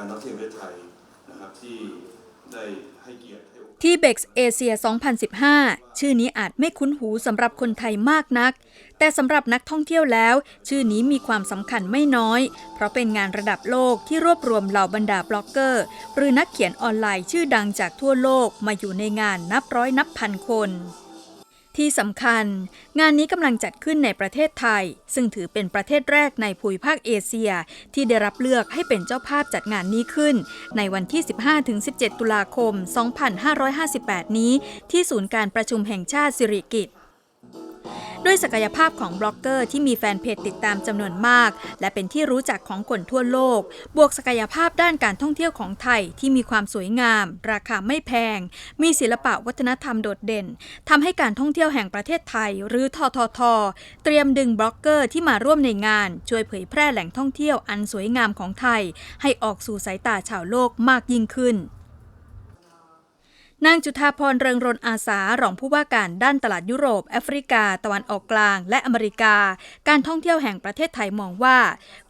การท่องเที่ยวประเทศไทยนะครับที่ได้ให้เกียรติให้โอกาส ที่เบ็กซ์เอเชีย 2015 ชื่อนี้อาจไม่คุ้นหูสำหรับคนไทยมากนัก แต่สำหรับนักท่องเที่ยวแล้ว ชื่อนี้มีความสำคัญไม่น้อย เพราะเป็นงานระดับโลกที่รวบรวมเหล่าบรรดาบล็อกเกอร์ หรือนักเขียนออนไลน์ชื่อดังจากทั่วโลกมาอยู่ในงานนับร้อยนับพันคน ที่สำคัญ งานนี้กำลังจัดขึ้นในประเทศไทย ซึ่งถือเป็นประเทศแรกในภูมิภาคเอเชีย ที่ได้รับเลือกให้เป็นเจ้าภาพจัดงานนี้ขึ้น ในวันที่ 15-17 ตุลาคม 2558 นี้ ที่ศูนย์การประชุมแห่งชาติสิริกิติ์ ด้วยศักยภาพของบล็อกเกอร์ที่มีแฟนเพจติดตามจำนวนมาก และเป็นที่รู้จักของคนทั่วโลก บวกศักยภาพด้านการท่องเที่ยวของไทยที่มีความสวยงาม ราคาไม่แพง มีศิลปะวัฒนธรรมโดดเด่นทำให้การท่องเที่ยวแห่งประเทศไทย หรือททท เตรียมดึงบล็อกเกอร์ที่มาร่วมในงาน ช่วยเผยแพร่แหล่งท่องเที่ยวอันสวยงามของไทย ให้ออกสู่สายตาชาวโลกมากยิ่งขึ้น นางจุธาพรเริงรนอาสารองผู้ว่าการด้านตลาดยุโรป แอฟริกา ตะวันออกกลาง และอเมริกา การท่องเที่ยวแห่งประเทศไทยมองว่า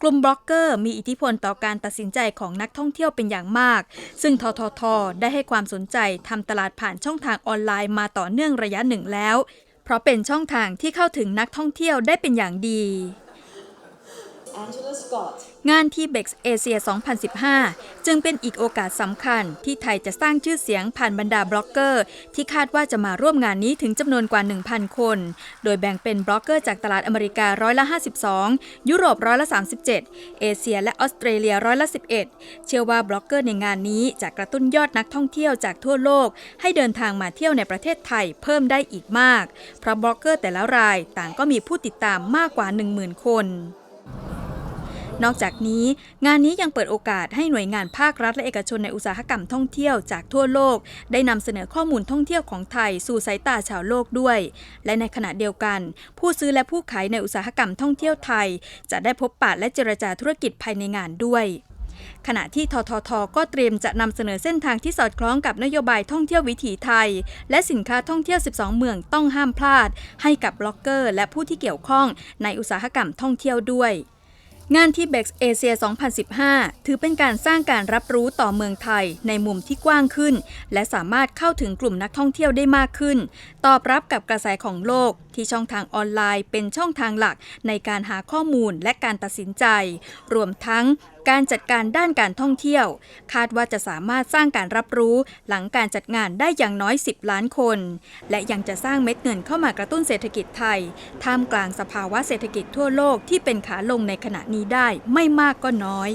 กลุ่มบล็อกเกอร์มีอิทธิพลต่อการตัดสินใจของนักท่องเที่ยวเป็นอย่างมาก ซึ่งททท ได้ให้ความสนใจทำตลาดผ่านช่องทางออนไลน์มาต่อเนื่องระยะหนึ่งแล้ว เพราะเป็นช่องทางที่เข้าถึงนักท่องเที่ยวได้เป็นอย่างดี งานที่เบ็กซ์เอเชีย 2015 จึงเป็นอีกโอกาสสำคัญที่ไทยจะสร้างชื่อเสียงผ่านบรรดาบล็อกเกอร์ ที่คาดว่าจะมาร่วมงานนี้ถึงจำนวนกว่า 1,000 คน โดยแบ่งเป็นบล็อกเกอร์จากตลาดอเมริการ้อยละ 52 ยุโรปร้อยละ 37 เอเชีย และออสเตรเลียร้อยละ 11 เชื่อว่าบล็อกเกอร์ในงานนี้จะกระตุ้นยอดนักท่องเที่ยวจากทั่วโลก ให้เดินทางมาเที่ยวในประเทศไทยเพิ่มได้อีกมาก เพราะบล็อกเกอร์แต่ละรายต่างก็มีผู้ติดตามมากกว่า 10,000 คน นอกจากนี้ งานนี้ยังเปิดโอกาสให้หน่วยงานภาครัฐและเอกชนในอุตสาหกรรมท่องเที่ยวจากทั่วโลก ได้นำเสนอข้อมูลท่องเที่ยวของไทยสู่สายตาชาวโลกด้วย และในขณะเดียวกัน ผู้ซื้อและผู้ขายในอุตสาหกรรมท่องเที่ยวไทย จะได้พบปะและเจรจาธุรกิจภายในงานด้วยขณะที่ททท ก็เตรียมจะนำเสนอเส้นทางที่สอดคล้องกับนโยบายท่องเที่ยววิถีไทย และสินค้าท่องเที่ยว 12 เมืองต้องห้ามพลาด ให้กับบล็อกเกอร์ และผู้ที่เกี่ยวข้องในอุตสาหกรรมท่องเที่ยวด้วย งานที่เบ็กซ์เอเชีย2015 ถือเป็นการสร้างการรับรู้ต่อเมืองไทยในมุมที่กว้างขึ้น และสามารถเข้าถึงกลุ่มนักท่องเที่ยวได้มากขึ้น ตอบรับกับกระแสของโลกที่ช่องทางออนไลน์เป็นช่องทางหลักในการหาข้อมูลและการตัดสินใจ รวมทั้งการจัดการด้านการท่องเที่ยว คาดว่าจะสามารถสร้างการรับรู้หลังการจัดงานได้อย่างน้อย 10 ล้านคน และยังจะสร้างเม็ดเงินเข้ามากระตุ้นเศรษฐกิจไทย ท่ามกลางสภาวะเศรษฐกิจทั่วโลกที่เป็นขาลงในขณะนี้ได้ไม่มากก็น้อย